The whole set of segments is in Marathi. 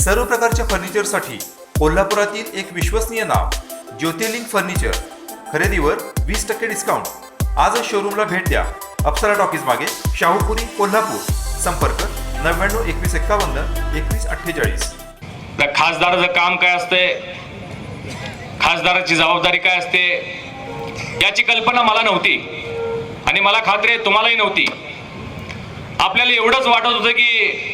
सर्व प्रकारच्या फर्निचरसाठी कोल्हापुरातील एक विश्वसनीय नाव ज्योतिर्लिंग फर्निचर. खरेदीवर वीस टक्के डिस्काउंट आजच शोरूमला भेट द्या. अप्सरा टॉकीज मागे शाहूपुरी कोल्हापूर. संपर्क नव्याण्णव एकवीस एक्कावन्न एकवीस अठ्ठेचाळीस. त्या खासदाराचं काम काय असते? खासदाराची जबाबदारी काय असते? याची कल्पना मला नव्हती. आणि मला खात्री आहे तुम्हालाही नव्हती. आपल्याला एवढंच वाटत होतं की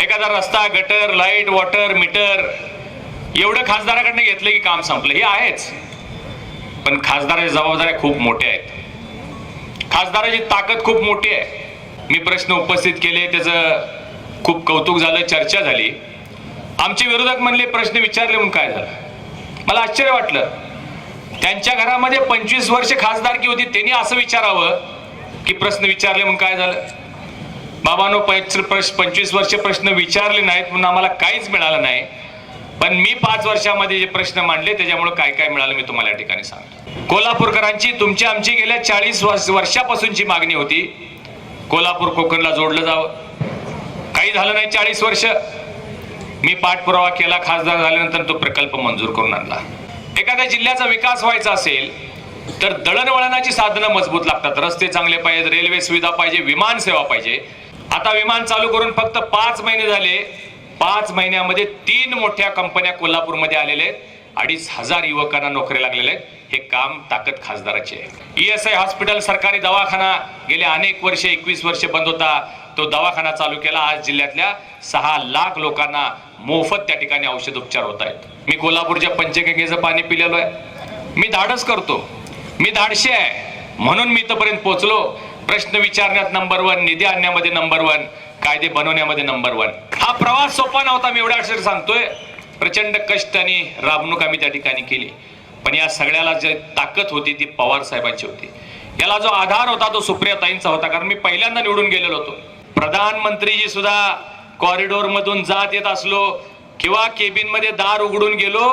एखादा रस्ता गटर लाइट वॉटर मीटर एवढं खासदाराकडनं घेतलं की काम संपलं. हे आहेच. पण खासदाराच्या जबाबदाऱ्या खूप मोठ्या आहेत. खासदाराची ताकद खूप मोठी आहे. मी प्रश्न उपस्थित केले त्याचं खूप कौतुक झालं चर्चा झाली. आमचे विरोधक म्हणले प्रश्न विचारले म्हणून काय झालं? मला आश्चर्य वाटलं. त्यांच्या घरामध्ये पंचवीस वर्ष खासदारकी होती त्यांनी असं विचारावं की प्रश्न विचारले म्हणून काय झालं? बाबांनो पंचवीस वर्ष प्रश्न विचारले नाहीत म्हणून आम्हाला काहीच मिळालं नाही. पण मी पाच वर्षामध्ये जे प्रश्न मांडले त्याच्यामुळे काय काय मिळालं मी तुम्हाला या ठिकाणी सांगतो. कोल्हापूरकरांची तुमची आमची गेल्या चाळीस वर्षापासूनची मागणी होती. कोल्हापूर कोकणला जोडलं जावं. काही झालं नाही चाळीस वर्ष. मी पाठपुरावा केला खासदार झाल्यानंतर तो प्रकल्प मंजूर करून आणला. एखाद्या जिल्ह्याचा विकास व्हायचा असेल तर दळणवळणाची साधनं मजबूत लागतात. रस्ते चांगले पाहिजेत रेल्वे सुविधा पाहिजे विमान सेवा पाहिजे. आता विमान चालू करून फक्त पाच महिने झाले. पाच महिन्यामध्ये तीन मोठ्या कंपन्या कोल्हापूरमध्ये आलेल्या आहेत. अडीच हजार युवकांना नोकरी लागलेले आहेत. हे काम ताकद खासदाराचे आहे. ई एस आय हॉस्पिटल सरकारी दवाखाना गेले अनेक वर्षे एकवीस वर्षे बंद होता. तो दवाखाना चालू केला. आज जिल्ह्यातल्या सहा लाख लोकांना मोफत त्या ठिकाणी औषध उपचार होत आहेत. मी कोल्हापूरच्या पंचगंगेचं पाणी पिलेलो आहे. मी धाडस करतो. मी धाडशी आहे. म्हणून मी इथपर्यंत पोहोचलो. प्रश्न विचारण्यात नंबर वन निधी आणण्यामध्ये नंबर वन कायदे बनवण्यामध्ये नंबर वन हा प्रवास सोपा नव्हता मी एवढ्या अक्षर सांगतोय. प्रचंड कष्ट आणि राबणूक आम्ही त्या ठिकाणी केली. पण या सगळ्याला जे ताकद होती ती पवार साहेबांची होती. याला जो आधार होता तो सुप्रियाताईंचा होता कारण मी पहिल्यांदा निवडून गेलेलो होतो. प्रधानमंत्रीजी सुद्धा कॉरिडोर मधून जात येत असलो किंवा केबिनमध्ये दार उघडून गेलो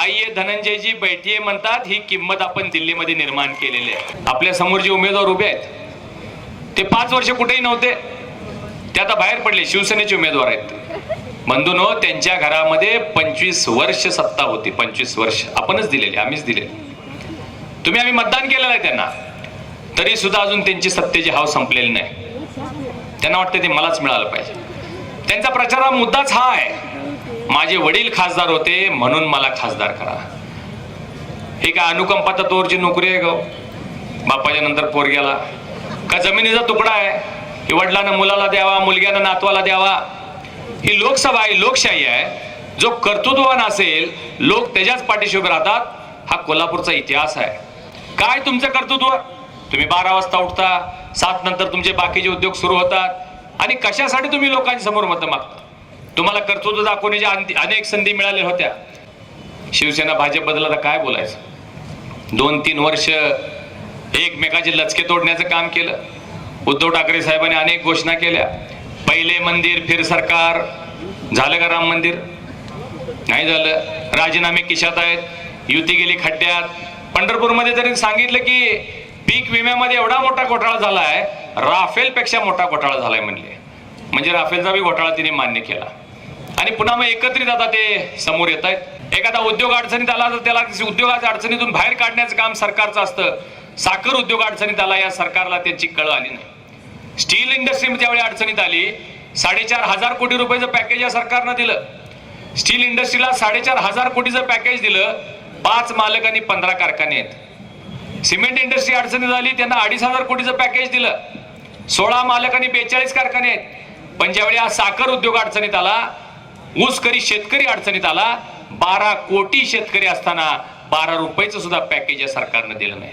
आई धनंजयजी बैठीये म्हणतात ही किंमत आपण दिल्लीमध्ये निर्माण केलेली आहे. आपल्यासमोर जे उमेदवार उभे आहेत ते पाच वर्ष कुठेही नव्हते. ते आता बाहेर पडले शिवसेनेचे उमेदवार आहेत. बंधून त्यांच्या घरामध्ये पंचवीस वर्ष सत्ता होती पंचवीस वर्ष. आपणच दिलेली आम्हीच दिलेली. तुम्ही आम्ही मतदान केलेलं आहे त्यांना. तरी सुद्धा अजून त्यांची सत्तेची हाव संपलेली नाही. त्यांना वाटतं ते मलाच मिळालं पाहिजे. त्यांचा प्रचारा मुद्दाच हा आहे. माझे वडील खासदार होते म्हणून मला खासदार करा. हे काय अनुकंपा तत्वावरची नोकरी आहे गो? बापाच्या नंतर पोरग्याला का जमिनीचा तुकडा आहे. की वडिलांना मुलाला द्यावा मुलग्यानं नातवाला द्यावा. ही लोकसभा आहे लोकशाही आहे. जो कर्तृत्ववान असेल लोक त्याच्याच पाठीशी उभे राहतात. हा कोल्हापूरचा इतिहास आहे. काय तुमचं कर्तृत्व? तुम्ही बारा वाजता उठता. सात नंतर तुमचे बाकीचे उद्योग सुरू होतात. आणि कशासाठी तुम्ही लोकांच्या समोर मतं मागता? तुम्हाला कर्तृत्व दाखवण्याच्या अनेक संधी मिळाल्या होत्या. शिवसेना भाजप बदला आता काय बोलायचं? दोन तीन वर्ष एकमेकाचे लचके तोडण्याचं काम केलं. उद्धव ठाकरे साहेबांनी अनेक घोषणा केल्या. पहिले मंदिर फिर सरकार. झालं का राम मंदिर? नाही झालं. राजीनामे किशात आहेत. युती गेली खड्ड्यात. पंढरपूरमध्ये जरी सांगितलं की पीक विम्यामध्ये एवढा मोठा घोटाळा झाला आहे राफेलपेक्षा मोठा घोटाळा झालाय म्हणले. म्हणजे राफेलचा बी घोटाळा तिने मान्य केला. आणि पुन्हा मग एकत्रित आता ते समोर येत आहेत एखादा उद्योग अडचणीत आला तर त्याला उद्योगाच्या अडचणीतून बाहेर काढण्याचं काम सरकारचं असतं. साखर उद्योग अडचणीत आला या सरकारला त्यांची कळ आली नाही. स्टील इंडस्ट्री त्यावेळी अडचणीत आली साडेचार हजार कोटी रुपयाचं पॅकेज या सरकारनं दिलं. स्टील इंडस्ट्रीला साडेचार हजार कोटीचं पॅकेज दिलं पाच मालक आणि पंधरा कारखाने आहेत. सिमेंट इंडस्ट्री अडचणीत आली त्यांना अडीच हजार कोटीचं पॅकेज दिलं. सोळा मालक आणि बेचाळीस कारखाने आहेत. पण ज्यावेळी हा साखर उद्योग अडचणीत आला ऊसकरी शेतकरी अडचणीत आला बारा कोटी शेतकरी असताना बारा रुपयाचं सुद्धा पॅकेज या सरकारनं दिलं नाही.